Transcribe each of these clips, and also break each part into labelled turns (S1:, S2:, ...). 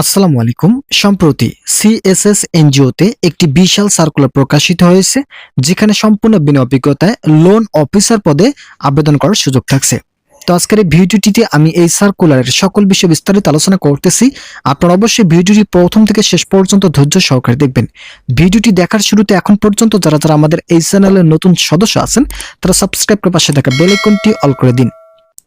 S1: আসসালামু আলাইকুম। সম্প্রতি সিএসএস এনজিওতে একটি বিশাল সার্কুলার প্রকাশিত হয়েছে, যেখানে সম্পূর্ণ বিনা অভিজ্ঞতায় লোন অফিসার পদে আবেদন করার সুযোগ থাকছে। তো আজকের এই ভিডিওটিতে আমি এই সার্কুলারের সকল বিষয়ে বিস্তারিত আলোচনা করতেছি। আপনারা অবশ্যই ভিডিওটি প্রথম থেকে শেষ পর্যন্ত ধৈর্য সহকারে দেখবেন। ভিডিওটি দেখার শুরুতে এখন পর্যন্ত যারা যারা আমাদের এই চ্যানেলের নতুন সদস্য আছেন, তারা সাবস্ক্রাইব করে পাশে থাকা বেল আইকনটি অল করে দিন।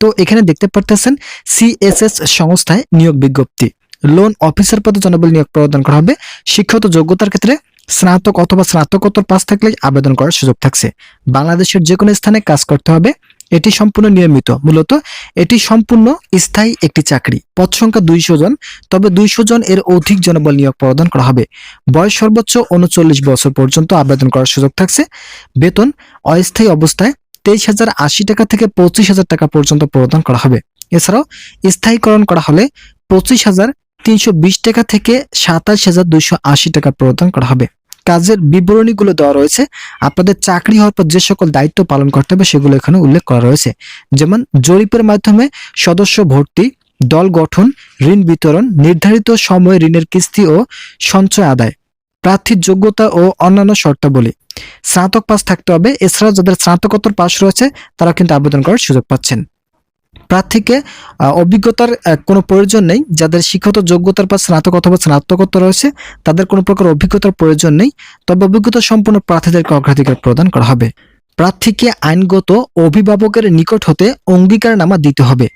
S1: তো এখানে দেখতে পারতেছেন, সিএসএস সংস্থায় নিয়োগ বিজ্ঞপ্তি। লোন অফিসার পদে জনবল নিয়োগ প্রদান করা হবে। শিক্ষাগত যোগ্যতার ক্ষেত্রে স্নাতক অথবা স্নাতকোত্তর পাস থাকলে আবেদন করার সুযোগ থাকছে। বাংলাদেশের যে কোনো স্থানে কাজ করতে হবে। এটি সম্পূর্ণ নিয়মিত। মূলত এটি সম্পূর্ণ স্থায়ী একটি চাকরি। পদ সংখ্যা দুইশো জন, তবে দুইশো জন এর অধিক জনবল নিয়োগ প্রদান করা হবে। বয়স সর্বোচ্চ উনচল্লিশ বছর পর্যন্ত আবেদন করার সুযোগ থাকছে। বেতন অস্থায়ী অবস্থায় তেইশ হাজার আশি টাকা থেকে পঁচিশ হাজার টাকা পর্যন্ত প্রদান করা হবে। এছাড়াও স্থায়ীকরণ করা হলে পঁচিশ হাজার তিনশো বিশ টাকা থেকে সাতাশ হাজার দুইশো আশি টাকা প্রদান করা হবে। কাজের বিবরণীগুলো দেওয়া রয়েছে। আপনাদের চাকরি হওয়ার পর যে সকল দায়িত্ব পালন করতে হবে সেগুলো এখানে উল্লেখ করা রয়েছে। যেমন জরিপের মাধ্যমে সদস্য ভর্তি, দল গঠন, ঋণ বিতরণ, নির্ধারিত সময়ে ঋণের কিস্তি ও সঞ্চয় আদায়, প্রার্থীর যোগ্যতা ও অন্যান্য শর্তাবলী। স্নাতক পাস থাকতে হবে। এছাড়াও যাদের স্নাতকোত্তর পাস রয়েছে তারা কিন্তু আবেদন করার সুযোগ পাচ্ছেন। প্রার্থীকে অভিজ্ঞতার কোনো প্রয়োজন নেই। যাদের শিক্ষত যোগ্যতার পর স্নাতক অথবা স্নাতকোত্তর রয়েছে তাদের কোনো প্রকার অভিজ্ঞতার প্রয়োজন নেই। তবে অভিজ্ঞতা সম্পন্ন প্রার্থীদেরকে অগ্রাধিকার প্রদান করা হবে। প্রার্থীকে আইনগত অভিভাবকের নিকট হতে অঙ্গীকারনামা দিতে হবে।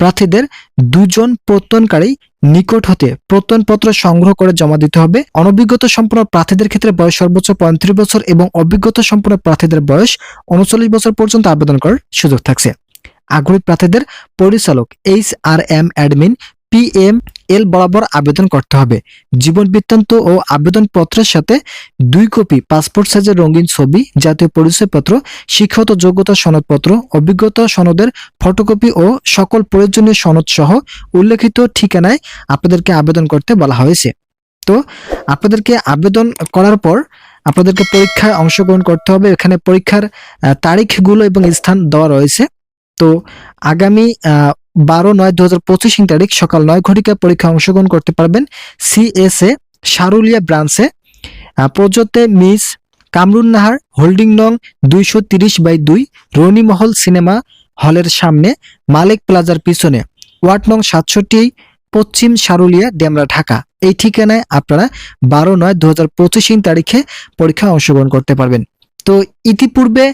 S1: প্রার্থীদের দুজন প্রত্যয়নকারী নিকট হতে প্রত্যয়নপত্র সংগ্রহ করে জমা দিতে হবে। অনভিজ্ঞতা সম্পন্ন প্রার্থীদের ক্ষেত্রে বয়স সর্বোচ্চ পঁয়ত্রিশ বছর এবং অভিজ্ঞতা সম্পন্ন প্রার্থীদের বয়স উনচল্লিশ বছর পর্যন্ত আবেদন করার সুযোগ থাকছে। আগ্রহী প্রার্থীদের পরিচালক, H R M admin P M L বরাবর আবেদন করতে হবে। জীবন বৃত্তান্ত ও আবেদনপত্রের সাথে দুই কপি, পাসপোর্ট সাইজের রঙিন ছবি, জাতীয় পরিচয়পত্র, শিক্ষাগত যোগ্যতা সনদপত্র, অভিজ্ঞতা সনদের ফটোকপি ও সকল প্রয়োজনীয় সনদ সহ উল্লেখিত ঠিকানায় আপনাদেরকে আবেদন করতে বলা হয়েছে। তো আপনাদেরকে আবেদন করার পর আপনাদেরকে পরীক্ষায় অংশগ্রহণ করতে হবে। এখানে পরীক্ষার তারিখগুলো এবং স্থান দেওয়া রয়েছে। তো আগামী বারো নয় দু হাজার পঁচিশ তারিখ সকাল নয় ঘটিকায় পরীক্ষায় অংশগ্রহণ করতে পারবেন সিএসএ সারুলিয়া ব্রাঞ্চে। প্রযোজ্যে মিস কামরুন নাহার, হোল্ডিং নং দুইশো তিরিশ বাই দুই রনিমহল সিনেমা হলের সামনে, মালিক প্লাজার পিছনে। ওয়ার্ড নং সাতষট্টি, পশ্চিম সারুলিয়া, ডেমরা, ঢাকা। এই ঠিকানায় আপনারা বারো নয় দু হাজার পঁচিশ তারিখে পরীক্ষায় অংশগ্রহণ করতে পারবেন। তো ইতিপূর্বে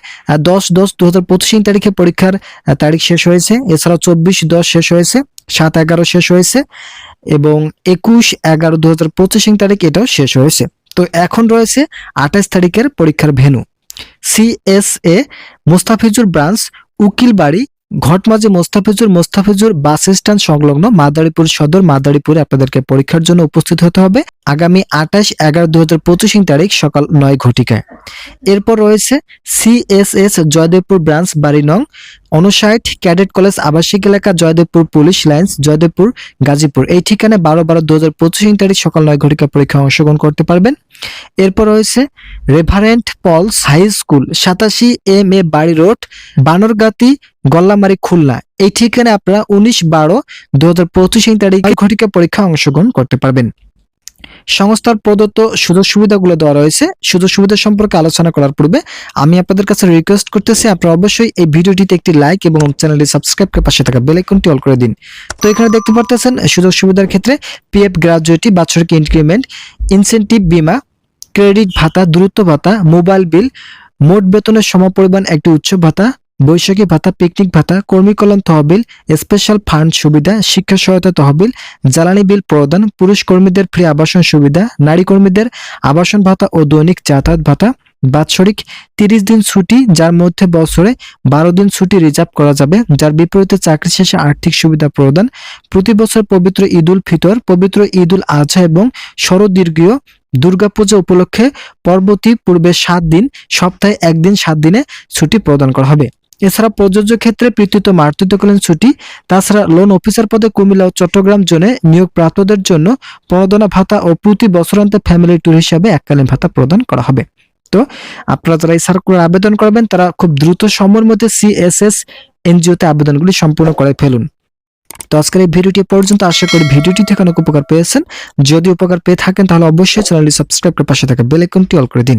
S1: দশ দশ দু হাজার পঁচিশ তারিখে পরীক্ষার তারিখ শেষ হয়েছে। এছাড়াও চব্বিশ দশ শেষ হয়েছে, সাত এগারো শেষ হয়েছে এবং একুশ এগারো দু হাজার পঁচিশ তারিখ এটাও শেষ হয়েছে। তো এখন রয়েছে আঠাশ তারিখের পরীক্ষার venue CSA Mostafizur branch Ukilbari Ghatmajhi Mostafizur Mostafizur bus stand সংলগ্ন মাদারীপুর সদর মাদারীপুরে আপনাদেরকে পরীক্ষার জন্য উপস্থিত হতে হবে আগামী আঠাশ এগারো দু হাজার পঁচিশ তারিখ সকাল নয় ঘটিকায়। এরপর রয়েছে সিএসএস জয়দেবপুর ব্রাঞ্চ, বাড়ি নং ক্যাডেট কলেজ, আবাসিক এলাকা, জয়দেবপুর পুলিশ লাইন্স, জয়দেবপুর, গাজীপুর। এই ঠিকানায় বারো বারো দু হাজার পঁচিশ তারিখ সকাল নয় ঘটিকা পরীক্ষা অংশগ্রহণ করতে পারবেন। এরপর রয়েছে রেভারেন্ট পলস হাই স্কুল, সাতাশি M A Bari road, Banargati Gollamari Khulna. এই ঠিকানায় আপনারা উনিশ বারো দু হাজার পঁচিশ তারিখ ঘটিকা পরীক্ষা অংশগ্রহণ করতে পারবেন। সংস্থার প্রদত্ত সুযোগ সুবিধাগুলো দেওয়া রয়েছে। সুযোগ সুবিধা সম্পর্কে আলোচনা করার পূর্বে আমি আপনাদের কাছে রিকোয়েস্ট করতেছি, আপনারা অবশ্যই এই ভিডিওটিতে একটি লাইক এবং চ্যানেলটি সাবস্ক্রাইব করে পাশে থাকা বেল আইকনটি অল করে দিন। তো এখানে দেখতে পারতেছেন, সুযোগ সুবিধার ক্ষেত্রে পিএফ গ্রাজুয়েটি বাৎসরিক ইনক্রিমেন্ট ইনসেনটিভ বিমা ক্রেডিট ভাতা দূরত্ব ভাতা মোবাইল বিল মোট বেতনের সমপরিমাণ একটি উৎসব ভাতা বৈশাখী ভাতা পিকনিক ভাতা, কর্মী কল্যাণ তহবিল স্পেশাল ফান্ড সুবিধা, শিক্ষা সহায়তা তহবিল, জ্বালানি বিল প্রদান, পুরুষ কর্মীদের ফ্রি আবাসন সুবিধা, নারী কর্মীদের আবাসন ভাতা ও দৈনিক যাতায়াত ভাতা, বাৎসরিক তিরিশ দিন ছুটি, যার মধ্যে বছরে বারো দিন ছুটি রিজার্ভ করা যাবে, যার বিপরীতে চাকরি শেষে আর্থিক সুবিধা প্রদান, প্রতি বছর পবিত্র ঈদ উল ফিতর, পবিত্র ঈদ উল আজহা এবং শরদীর্ঘীয় দুর্গাপূজা উপলক্ষে পরবর্তী পূর্বে সাত দিন, সপ্তাহে একদিন সাত দিনে ছুটি প্রদান করা হবে। এছাড়া প্রযোজ্য ক্ষেত্রে পৃথিত মাতৃত্বকালীন ছুটি, তাছাড়া লোন অফিসার পদে কুমিল্লা ও চট্টগ্রাম জোনে নিয়োগ প্রাপ্তদের জন্য প্রণোদনা ভাতা ও প্রতি বছরান্তে ফ্যামিলি ট্যুর হিসাবে এককালীন ভাতা প্রদান করা হবে। তো আপনারা যারা এই সার্কুলার আবেদন করবেন, তারা খুব দ্রুত সময়ের মধ্যে সিএসএস এনজিওতে আবেদনগুলি সম্পূর্ণ করে ফেলুন। তো আজকের এই ভিডিওটি পর্যন্ত। আশা করি ভিডিওটি থেকে অনেক উপকার পেয়েছেন। যদি উপকার পেয়ে থাকেন, তাহলে অবশ্যই চ্যানেলটি সাবস্ক্রাইব করে পাশে থাকা বেল আইকনটি অল করে দিন।